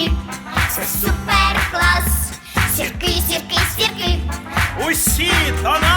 сірки, це супер клас. Сірки, сірки, сірки, Усі до!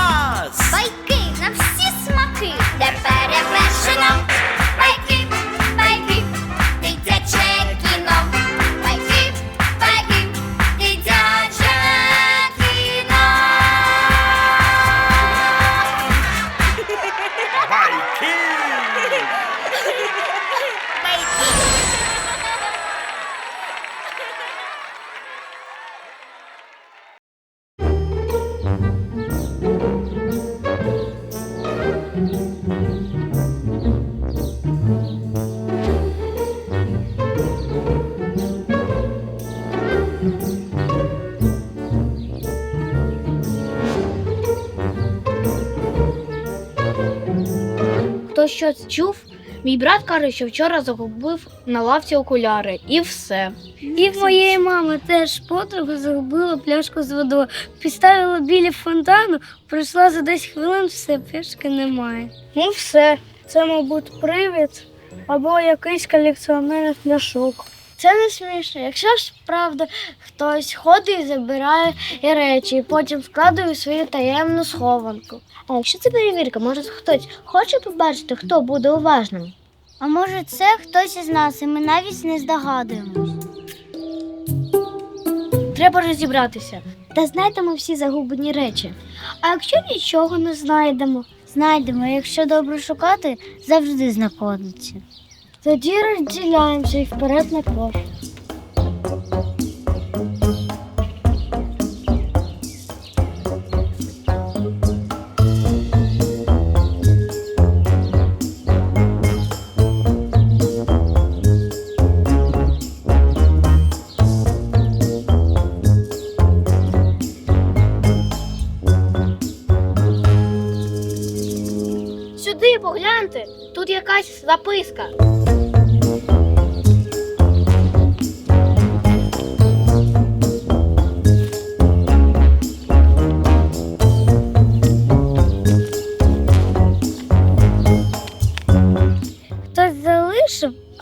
Хто щось чув? Мій брат каже, що вчора загубив на лавці окуляри, і все. І в моєї мами теж подруга загубила пляшку з водою. Підставила біля фонтану, пройшла за 10 хвилин, все, пляшки немає. Ну все, це, мабуть, привід або якийсь колекціонер пляшок. Це не смішно. Якщо ж правда, хтось ходить і забирає і речі, і потім складує у свою таємну схованку. А якщо це перевірка, може хтось хоче побачити, хто буде уважним? А може, це хтось із нас, і ми навіть не здогадуємось. Треба розібратися. Та знайдемо всі загублені речі. А якщо нічого не знайдемо? Знайдемо, якщо добре шукати, завжди знаходиться. Тоді розділяємося і вперед на кров. Сюди погляньте, тут якась записка.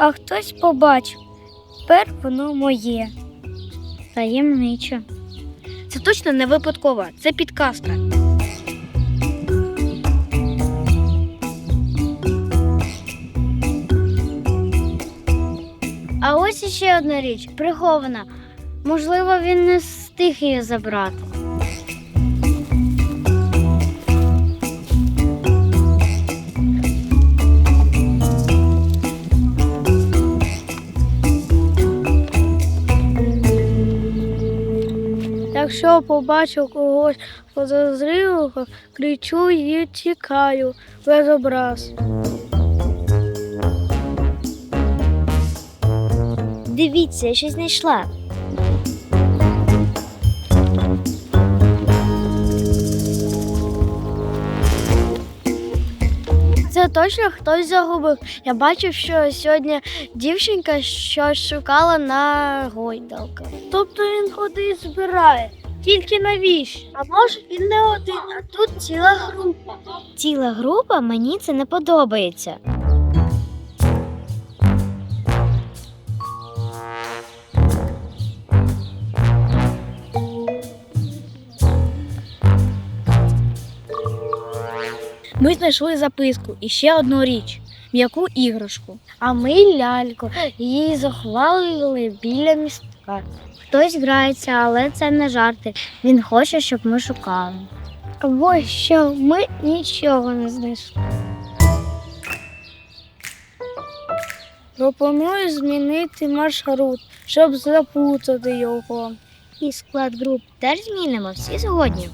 А хтось побачив. Тепер воно моє. Таємничо. Це точно не випадково, це підказка. А ось іще одна річ прихована. Можливо, він не встиг її забрати. Якщо побачу когось подозрілого, кричу і тікаю без образ. Дивіться, я щось знайшла. Це точно хтось загубив. Я бачив, що сьогодні дівчинка щось шукала на гойдалках. Тобто він ходить і збирає. Тільки навіщо? А може він не один, а тут ціла група. Ціла група мені це не подобається. Ми знайшли записку і ще одну річ м'яку іграшку. А ми ляльку. Її заховали біля містка. Хтось грається, але це не жарти. Він хоче, щоб ми шукали. Або що ми нічого не знайшли. Пропоную змінити маршрут, щоб заплутати його. І склад груп теж змінимо всі сьогодні.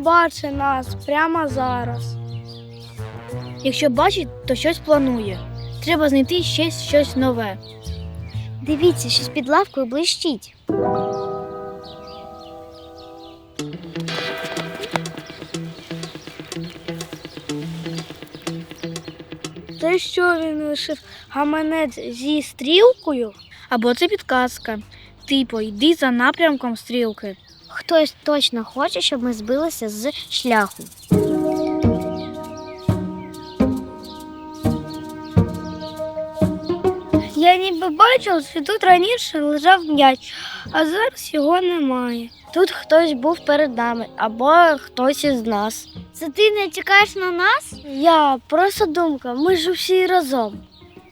Він бачить нас прямо зараз? Якщо бачить, то щось планує. Треба знайти ще щось нове. Дивіться, щось під лавкою блищить. Це що він лишив гаманець зі стрілкою? Або це підказка. Типу, йди за напрямком стрілки. Хтось точно хоче, щоб ми збилися з шляху. Я ніби бачив, що тут раніше лежав м'яч, а зараз його немає. Тут хтось був перед нами або хтось із нас. Це ти не чекаєш на нас? Я просто думка, ми ж усі разом.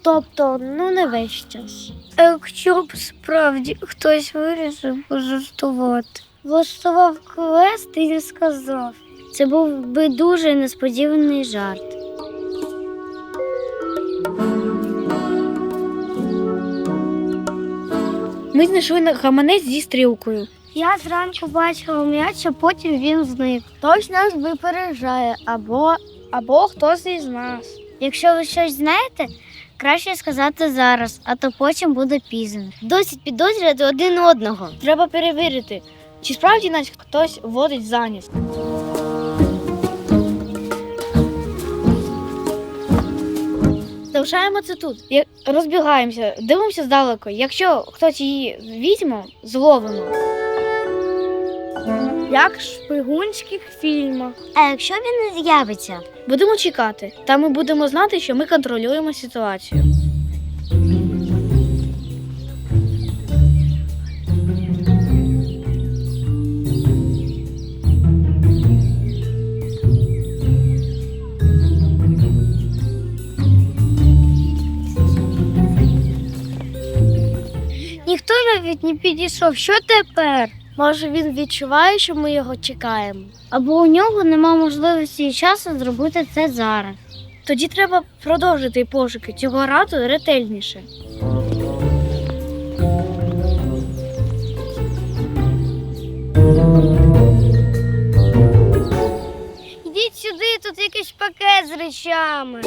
Тобто, ну не весь час. Якщо б справді хтось вирішив пожартувати. Влаштував квест і не сказав. Це був би дуже несподіваний жарт. Ми знайшли на- гаманець зі стрілкою. Я зранку бачила м'яч, а потім він зник. Хтось нас випереджає або, або хтось із нас. Якщо ви щось знаєте, краще сказати зараз, а то потім буде пізно. Досить підозрювати один одного. Треба перевірити, чи справді нас хтось водить за ніс. Залишаємо це тут. Розбігаємося, дивимося здалеку. Якщо хтось її візьме, зловимо. Як в шпигунських фільмах. А якщо він не з'явиться? Будемо чекати, та ми будемо знати, що ми контролюємо ситуацію. Ніхто навіть не підійшов. Що тепер? Може він відчуває, що ми його чекаємо? Або у нього нема можливості і часу зробити це зараз. Тоді треба продовжити пошуки цього разу ретельніше. Ідіть сюди, тут якийсь пакет з речами.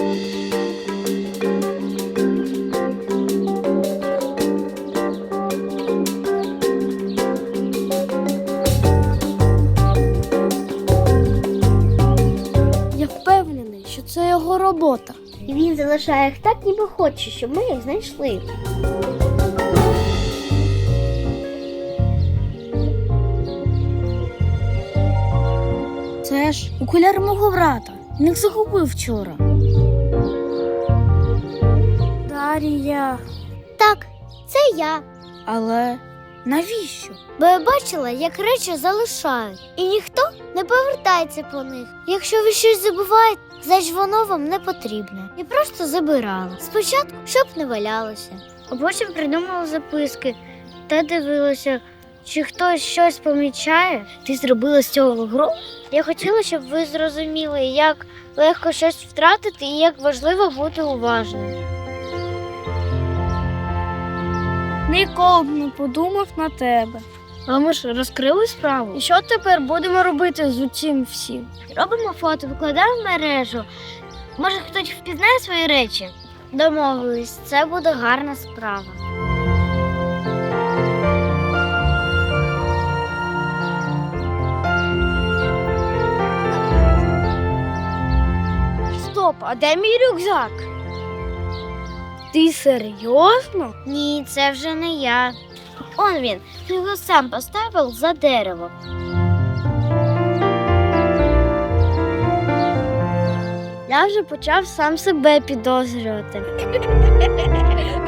Його робота. І він залишає їх так, ніби хоче, щоб ми їх знайшли. Це ж окуляр мого брата. Він їх загубив вчора. Дарія. Так, це я. Але навіщо? Бо я бачила, як речі залишають, і ніхто не повертається по них. Якщо ви щось забуваєте, значить воно вам не потрібне. І просто забирала. Спочатку, щоб не валялося. А потім придумала записки та дивилася, чи хтось щось помічає. Ти зробила з цього гру? Я хотіла, щоб ви зрозуміли, як легко щось втратити і як важливо бути уважним. Ніколи б не подумав на тебе. Але ми ж розкрили справу. І що тепер будемо робити з усім всім? Робимо фото, викладаємо в мережу. Може, хтось впізнає свої речі? Домовились, це буде гарна справа. Стоп, а де мій рюкзак? Ти серйозно? Ні, це вже не я. Он він, ти його сам поставив за дерево. Я вже почав сам себе підозрювати.